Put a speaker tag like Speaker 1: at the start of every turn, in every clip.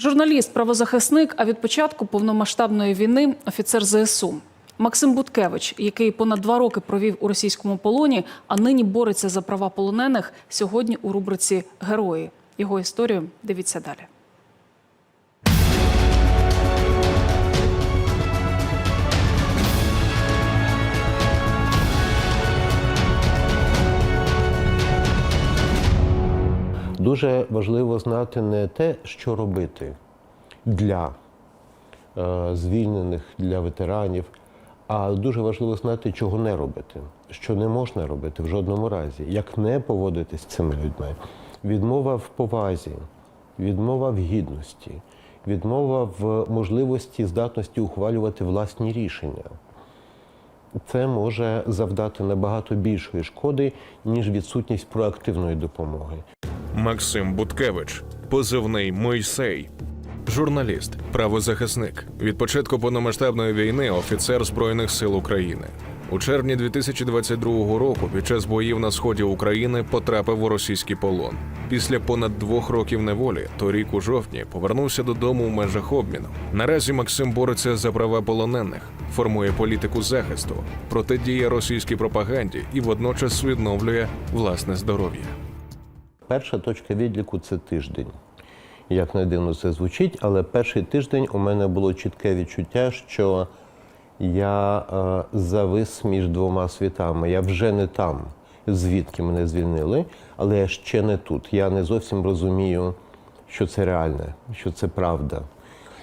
Speaker 1: Журналіст, правозахисник, а від початку повномасштабної війни офіцер ЗСУ. Максим Буткевич, який понад два роки провів у російському полоні, а нині бореться за права полонених, сьогодні у рубриці Герої. Його історію дивіться далі.
Speaker 2: Дуже важливо знати не те, що робити для е, звільнених, для ветеранів, а дуже важливо знати, чого не робити, що не можна робити в жодному разі, як не поводитись з цими людьми. Відмова в повазі, відмова в гідності, відмова в можливості здатності ухвалювати власні рішення. Це може завдати набагато більшої шкоди, ніж відсутність проактивної допомоги.
Speaker 3: Максим Буткевич, позивний Мойсей, журналіст, правозахисник. Від початку повномасштабної війни офіцер Збройних сил України. У червні 2022 року під час боїв на сході України потрапив у російський полон. Після понад двох років неволі, торік у жовтні, повернувся додому в межах обміну. Наразі Максим бореться за права полонених, формує політику захисту, протидіє російській пропаганді і водночас відновлює власне здоров'я.
Speaker 2: Перша точка відліку це тиждень. Як не дивно це звучить, але перший тиждень у мене було чітке відчуття, що я е, завис між двома світами. Я вже не там, звідки мене звільнили, але я ще не тут. Я не зовсім розумію, що це реальне, що це правда.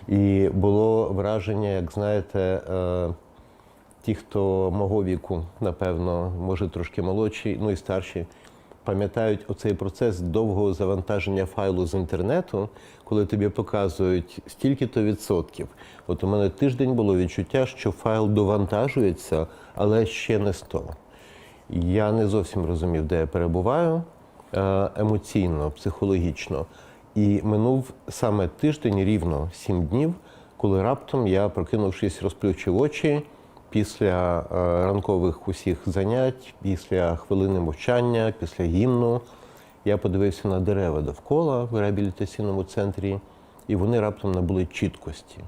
Speaker 2: І було враження, як знаєте, е, ті, хто мого віку, напевно, може трошки молодші, ну і старші, пам'ятають оцей процес довгого завантаження файлу з інтернету, коли тобі показують стільки-то відсотків. От у мене тиждень було відчуття, що файл довантажується, але ще не 100. Я не зовсім розумів, де я перебуваю е, емоційно, психологічно. І минув саме тиждень, рівно сім днів, коли раптом я, прокинувшись, розплющив очі після е, ранкових усіх занять, після хвилини мовчання, після гімну. Я подивився на дерева довкола в реабілітаційному центрі, і вони раптом набули чіткості.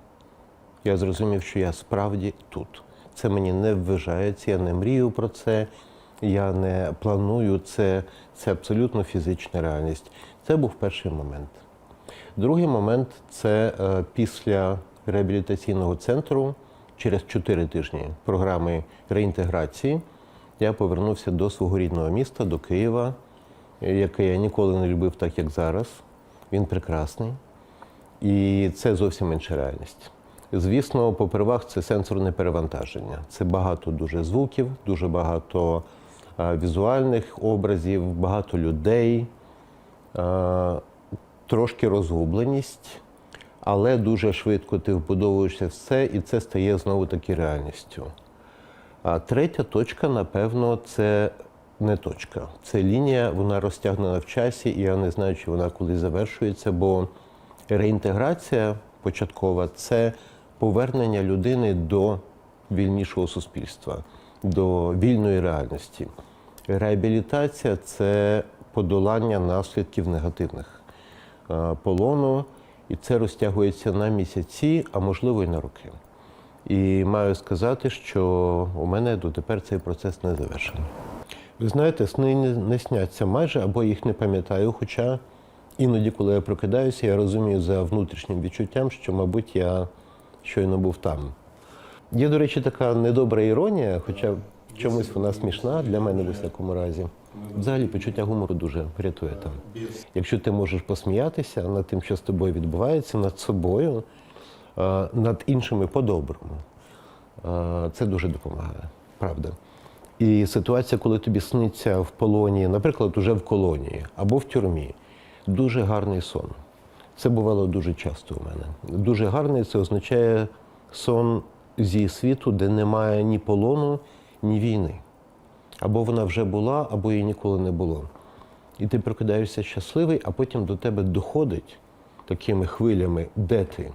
Speaker 2: Я зрозумів, що я справді тут. Це мені не вважається, я не мрію про це, я не планую це. Це абсолютно фізична реальність. Це був перший момент. Другий момент це е, після реабілітаційного центру, через 4 тижні програми реінтеграції, я повернувся до свого рідного міста, до Києва, яке я ніколи не любив так, як зараз. Він прекрасний. І це зовсім інша реальність. Звісно, попервах це сенсорне перевантаження. Це багато дуже звуків, дуже багато візуальних образів, багато людей, трошки розгубленість, але дуже швидко ти вбудовуєшся в це, і це стає знову таки реальністю. А третя точка, напевно, це не точка. Це лінія, вона розтягнена в часі, і я не знаю, чи вона коли завершується, бо реінтеграція початкова це повернення людини до вільнішого суспільства, до вільної реальності. Реабілітація це подолання наслідків негативних полону, і це розтягується на місяці, а можливо і на роки. І маю сказати, що у мене дотепер цей процес не завершений. Ви знаєте, сни не- сняться майже або їх не пам'ятаю, хоча іноді, коли я прокидаюся, я розумію за внутрішнім відчуттям, що, мабуть, я щойно був там. Є, до речі, така недобра іронія, хоча чомусь вона смішна для мене в усякому разі. Взагалі почуття гумору дуже рятує там. Якщо ти можеш посміятися над тим, що з тобою відбувається, над собою, над іншими по-доброму, це дуже допомагає, правда. І ситуація, коли тобі сниться в полоні, наприклад, уже в колонії або в тюрмі, дуже гарний сон. Це бувало дуже часто у мене. Дуже гарний це означає сон зі світу, де немає ні полону, ні війни. Або вона вже була, або її ніколи не було. І ти прокидаєшся щасливий, а потім до тебе доходить такими хвилями, де ти?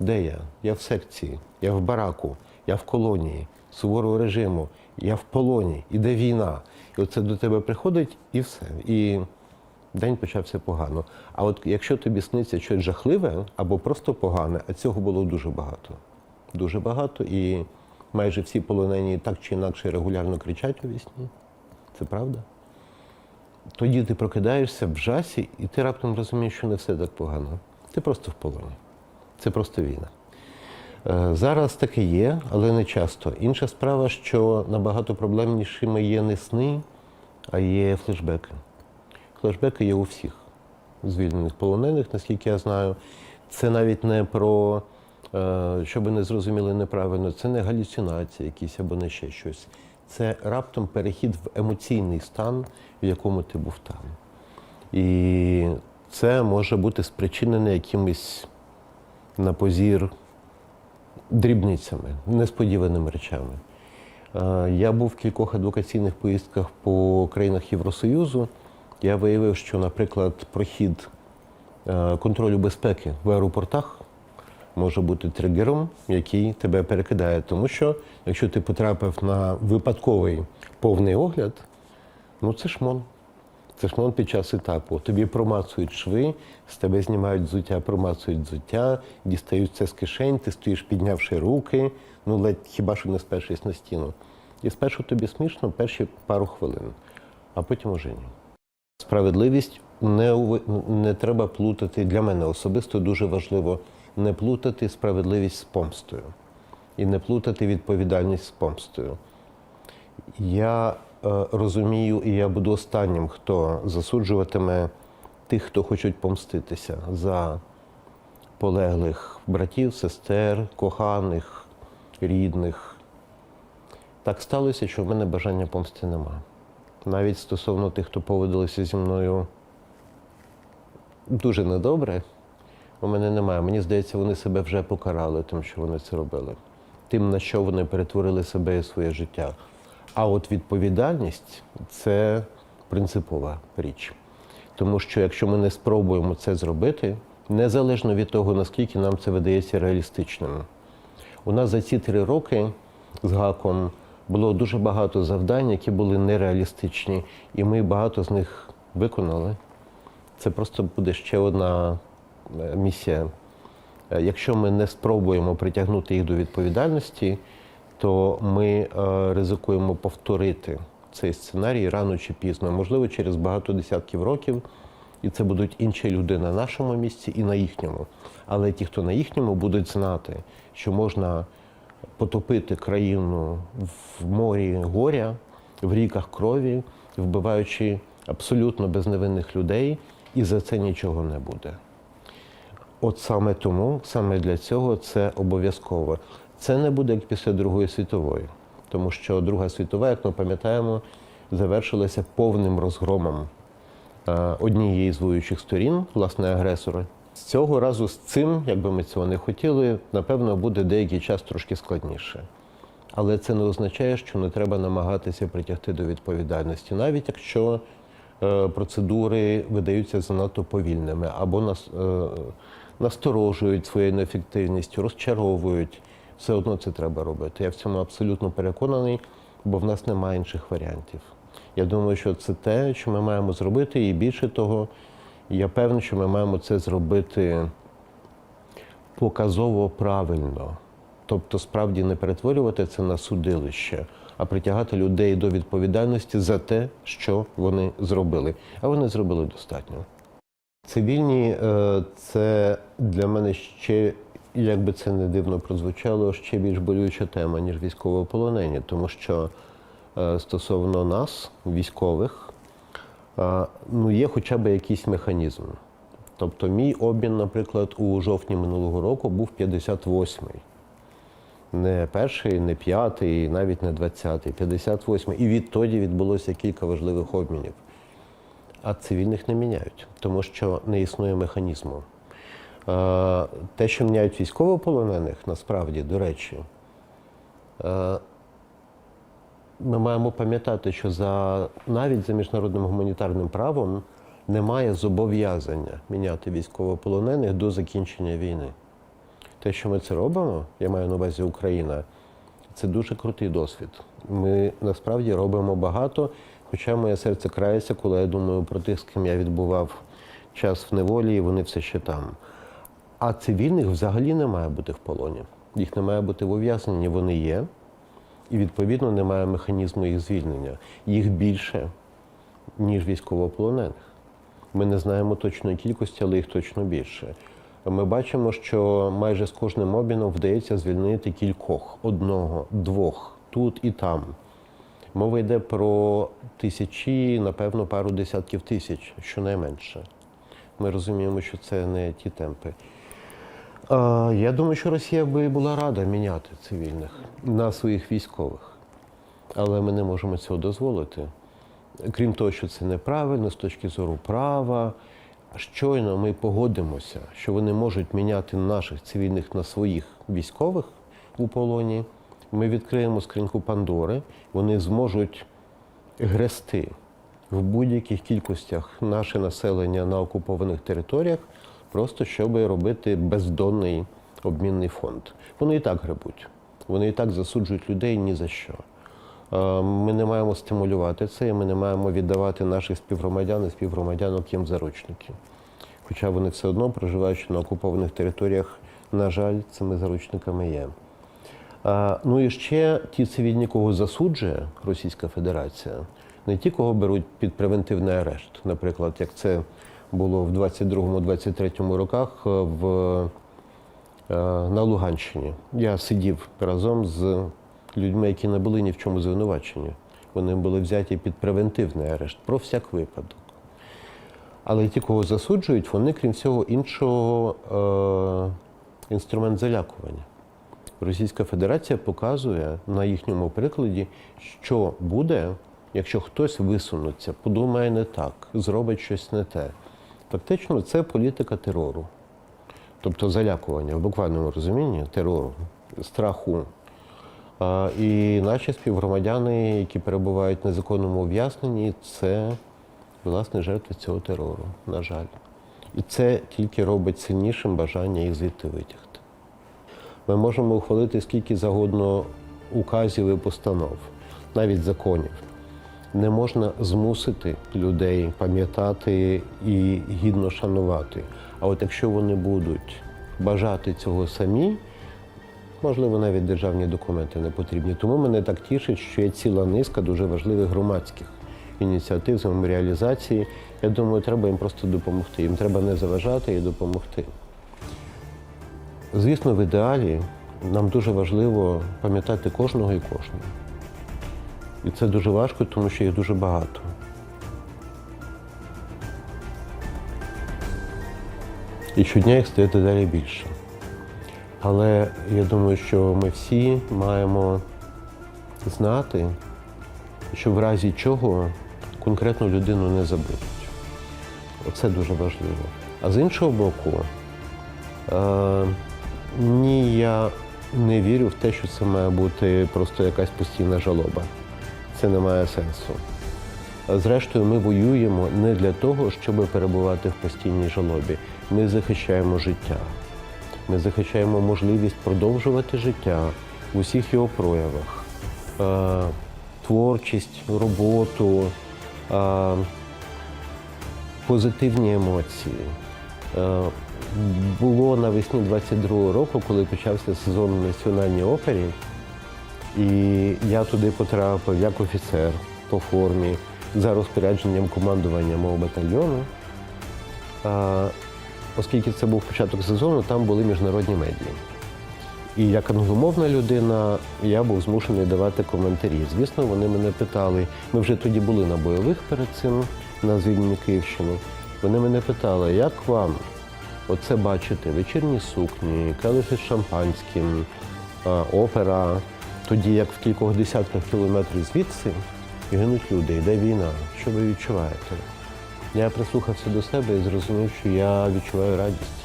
Speaker 2: Де я? Я в секції, я в бараку, я в колонії, суворого режиму, я в полоні, іде війна. І оце до тебе приходить і все. І День почався погано. А от якщо тобі сниться щось жахливе або просто погане, а цього було дуже багато. Дуже багато. І майже всі полонені так чи інакше регулярно кричать у вісні. Це правда? Тоді ти прокидаєшся в жасі, і ти раптом розумієш, що не все так погано. Ти просто в полоні. Це просто війна. Е, Зараз таке є, але не часто. Інша справа, що набагато проблемнішими є не сни, а є флешбеки. Флешбеки є у всіх звільнених полонених, наскільки я знаю. Це навіть не про, щоб ви не зрозуміли неправильно, це не галюцинації якісь або не ще щось. Це раптом перехід в емоційний стан, в якому ти був там. І це може бути спричинене якимись на позір дрібницями, несподіваними речами. Е, Я був в кількох адвокаційних поїздках по країнах Євросоюзу. Я виявив, що, наприклад, прохід е, контролю безпеки в аеропортах може бути тригером, який тебе перекидає. Тому що якщо ти потрапив на випадковий повний огляд, ну це шмон. Це шмон під час етапу. Тобі промацують шви, з тебе знімають взуття, промацують взуття, дістають це з кишень, ти стоїш, піднявши руки, ну ледь хіба що не спершись на стіну. І спершу тобі смішно перші пару хвилин, а потім уже ні. Справедливість не, не треба плутати для мене особисто дуже важливо не плутати справедливість з помстою і не плутати відповідальність з помстою. Я е, розумію, і я буду останнім, хто засуджуватиме тих, хто хочуть помститися за полеглих братів, сестер, коханих, рідних. Так сталося, що в мене бажання помсти нема. Навіть стосовно тих, хто поводилися зі мною дуже недобре, у мене немає. Мені здається, вони себе вже покарали тим, що вони це робили, тим, на що вони перетворили себе і своє життя. А от відповідальність це принципова річ. Тому що якщо ми не спробуємо це зробити, незалежно від того, наскільки нам це видається реалістичним, у нас за ці три роки з гаком було дуже багато завдань, які були нереалістичні, і ми багато з них виконали. Це просто буде ще одна місія. Е, Якщо ми не спробуємо притягнути їх до відповідальності, то ми е, ризикуємо повторити цей сценарій рано чи пізно, можливо, через багато десятків років. І це будуть інші люди на нашому місці і на їхньому. Але ті, хто на їхньому, будуть знати, що можна потопити країну в морі горя, в ріках крові, вбиваючи абсолютно безневинних людей, і за це нічого не буде. От саме тому, саме для цього це обов'язково. Це не буде як після Другої світової, тому що Друга світова, як ми пам'ятаємо, завершилася повним розгромом е, однієї з воюючих сторін, власне, агресора. З цього разу з цим, якби ми цього не хотіли, напевно, буде деякий час трошки складніше. Але це не означає, що не треба намагатися притягти до відповідальності, навіть якщо е, процедури видаються занадто повільними або нас, е, насторожують своєю неефективністю, розчаровують. Все одно це треба робити. Я в цьому абсолютно переконаний, бо в нас немає інших варіантів. Я думаю, що це те, що ми маємо зробити, і більше того, я певний, що ми маємо це зробити показово правильно. Тобто, справді не перетворювати це на судилище, а притягати людей до відповідальності за те, що вони зробили. А вони зробили достатньо. Цивільні е, це для мене ще, як би це не дивно прозвучало, ще більш болюча тема, ніж військовополонені, тому що е, стосовно нас, військових, е, ну, є хоча б якийсь механізм. Тобто, мій обмін, наприклад, у жовтні минулого року був 58-й. Не перший, не п'ятий, навіть не 20-й, 58-й. І відтоді відбулося кілька важливих обмінів. А цивільних не міняють, тому що не існує механізму. Е, Те, що міняють військовополонених, насправді, до речі, е, ми маємо пам'ятати, що за, навіть за міжнародним гуманітарним правом немає зобов'язання міняти військовополонених до закінчення війни. Те, що ми це робимо, я маю на увазі Україна, це дуже крутий досвід. Ми насправді робимо багато, Хоча моє серце крається, коли я думаю про тих, з ким я відбував час в неволі, і вони все ще там. А цивільних взагалі не має бути в полоні. Їх не має бути в ув'язненні, вони є. І відповідно немає механізму їх звільнення. Їх більше, ніж військовополонених. Ми не знаємо точної кількості, але їх точно більше. Ми бачимо, що майже з кожним обміном вдається звільнити кількох, одного, двох, тут і там. Мова йде про тисячі, напевно, пару десятків тисяч, щонайменше. Ми розуміємо, що це не ті темпи. Я думаю, що Росія би була рада міняти цивільних на своїх військових. Але ми не можемо цього дозволити. Крім того, що це неправильно з точки зору права. Щойно ми погодимося, що вони можуть міняти наших цивільних на своїх військових у полоні. Ми відкриємо скриньку Пандори, вони зможуть грести в будь-яких кількостях наше населення на окупованих територіях, просто щоб робити бездонний обмінний фонд. Вони і так гребуть, вони і так засуджують людей ні за що. Е, Ми не маємо стимулювати це, і ми не маємо віддавати наших співгромадян і співгромадянок їм заручники. Хоча вони все одно, проживаючи на окупованих територіях, на жаль, цими заручниками є. Ну і ще ті цивільні, кого засуджує Російська Федерація, не ті, кого беруть під превентивний арешт, наприклад, як це було в 22-23 роках е, в, е, на Луганщині. Я сидів разом з людьми, які не були ні в чому звинувачені. Вони були взяті під превентивний арешт про всяк випадок. Але ті, кого засуджують, вони, крім всього іншого, е, інструмент залякування. Російська Федерація показує на їхньому прикладі, що буде, якщо хтось висунеться, подумає не так, зробить щось не те. Фактично, це політика терору, тобто залякування в буквальному розумінні терору, страху. І наші співгромадяни, які перебувають в незаконному ув'язненні, це власне жертви цього терору, на жаль. І це тільки робить сильнішим бажання їх звідти витягти. Ми можемо ухвалити скільки загодно указів і постанов, навіть законів. Не можна змусити людей пам'ятати і гідно шанувати. А от якщо вони будуть бажати цього самі, можливо, навіть державні документи не потрібні. Тому мене так тішить, що є ціла низка дуже важливих громадських ініціатив з меморіалізації. Я думаю, треба їм просто допомогти. Їм треба не заважати і допомогти. Звісно, в ідеалі нам дуже важливо пам'ятати кожного і кожного. І це дуже важко, тому що їх дуже багато. І щодня їх стає дедалі більше. Але я думаю, що ми всі маємо знати, що в разі чого конкретну людину не забудуть. Оце дуже важливо. А з іншого боку, е, ні, я не вірю в те, що це має бути просто якась постійна жалоба. Це не має сенсу. Зрештою, ми воюємо не для того, щоб перебувати в постійній жалобі. Ми захищаємо життя. Ми захищаємо можливість продовжувати життя в усіх його проявах. Е, творчість, роботу, е, позитивні емоції. Було навесні 22-го року, коли почався сезон в Національній опері, і я туди потрапив як офіцер по формі за розпорядженням командування мого батальйону. А, оскільки це був початок сезону, там були міжнародні медіа. І як англомовна людина, я був змушений давати коментарі. Звісно, вони мене питали. Ми вже тоді були на бойових перед цим на звільненні Київщини. Вони мене питали, як вам оце бачити? Вечірні сукні, келихи з шампанським, опера. Тоді як в кількох десятках кілометрів звідси гинуть люди, йде війна. Що ви відчуваєте? Я прислухався до себе і зрозумів, що я відчуваю радість.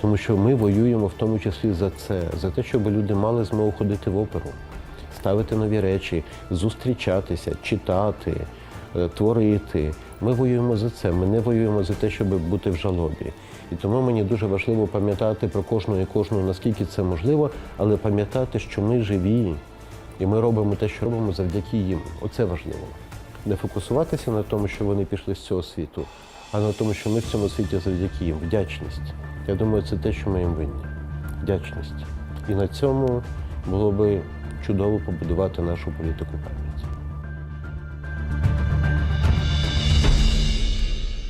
Speaker 2: Тому що ми воюємо в тому числі за це, за те, щоб люди мали змогу ходити в оперу, ставити нові речі, зустрічатися, читати, е, творити. Ми воюємо за це. Ми не воюємо за те, щоб бути в жалобі. І тому мені дуже важливо пам'ятати про кожного і кожного, наскільки це можливо, але пам'ятати, що ми живі, і ми робимо те, що робимо завдяки їм. Оце важливо. не фокусуватися на тому, що вони пішли з цього світу, а на тому, що ми в цьому світі завдяки їм. Вдячність. Я думаю, це те, що ми їм винні. Вдячність. І на цьому було би чудово побудувати нашу політику.